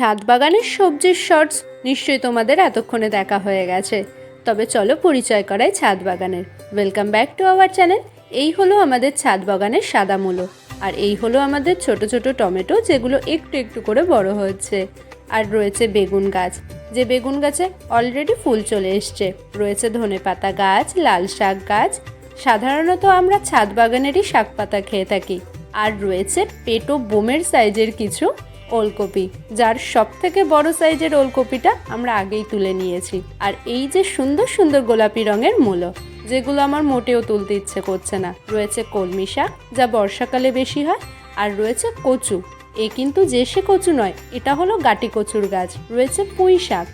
ছাদ বাগানের সবজির শর্টস নিশ্চয়ই তোমাদের এতক্ষণে দেখা হয়ে গেছে। তবে চলো পরিচয় করাই ছাদ বাগানের welcome back to our channel এই হলো আমাদের ছাদ বাগানের সাদা মূলো আর এই হলো আমাদের ছোট ছোট টমেটো, যেগুলো একটু একটু করে বড় হচ্ছে। আর রয়েছে বেগুন গাছ। যে বেগুন গাছে অলরেডি ফুল চলে এসছে। রয়েছে ধনেপাতা গাছ, লাল শাক গাছ। সাধারণত আমরা ছাদ বাগানেরই শাক পাতা খেয়ে থাকি। আর রয়েছে পেটো বোমের সাইজের কিছু ওলকপি, যার সব থেকে বড় সাইজের ওলকপিটা আমরা আগেই তুলে নিয়েছি। আর এই যে সুন্দর সুন্দর গোলাপি রঙের মূলো, যেগুলো আমার মোটেও তুলতে ইচ্ছে করছে না। রয়েছে কলমি শাক, যা বর্ষাকালে বেশি হয়, আর রয়েছে কচু। এ কিন্তু যে সে কচু নয়, এটা হলো গাটি কচুর গাছ। রয়েছে পুঁই শাক।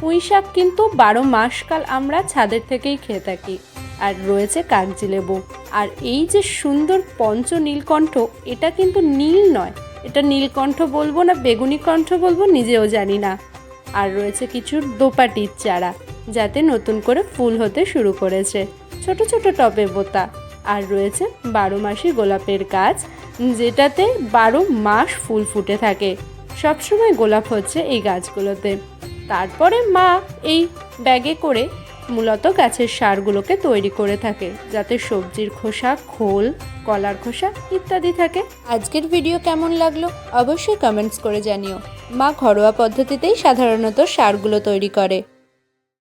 পুঁই শাক কিন্তু বারো মাসকাল আমরা ছাদের থেকেই খেয়ে থাকি। আর রয়েছে কাগজি লেবু। আর এই যে সুন্দর পঞ্চ নীলকণ্ঠ এটা কিন্তু নীল নয় এটা নীলকণ্ঠ বলব না, বেগুনি কণ্ঠ বলব, নিজেও জানি না। আর রয়েছে কিছু দোপাটির চারা, যাতে নতুন করে ফুল হতে শুরু করেছে। ছোট ছোট টবে বোতা। আর রয়েছে বারো মাসি গোলাপের গাছ, যেটাতে বারো মাস ফুল ফুটে থাকে। সবসময় গোলাপ হচ্ছে এই গাছগুলোতে। তারপরে মা এই ব্যাগে করে মূলত গাছের সারগুলোকে তৈরি করে থাকে, যাতে সবজির খোসা, খোল, কলার খোসা ইত্যাদি থাকে। আজকের ভিডিও কেমন লাগল অবশ্যই কমেন্টস করে জানিও। মা ঘরোয়া পদ্ধতিতেই সাধারণত সারগুলো তৈরি করে।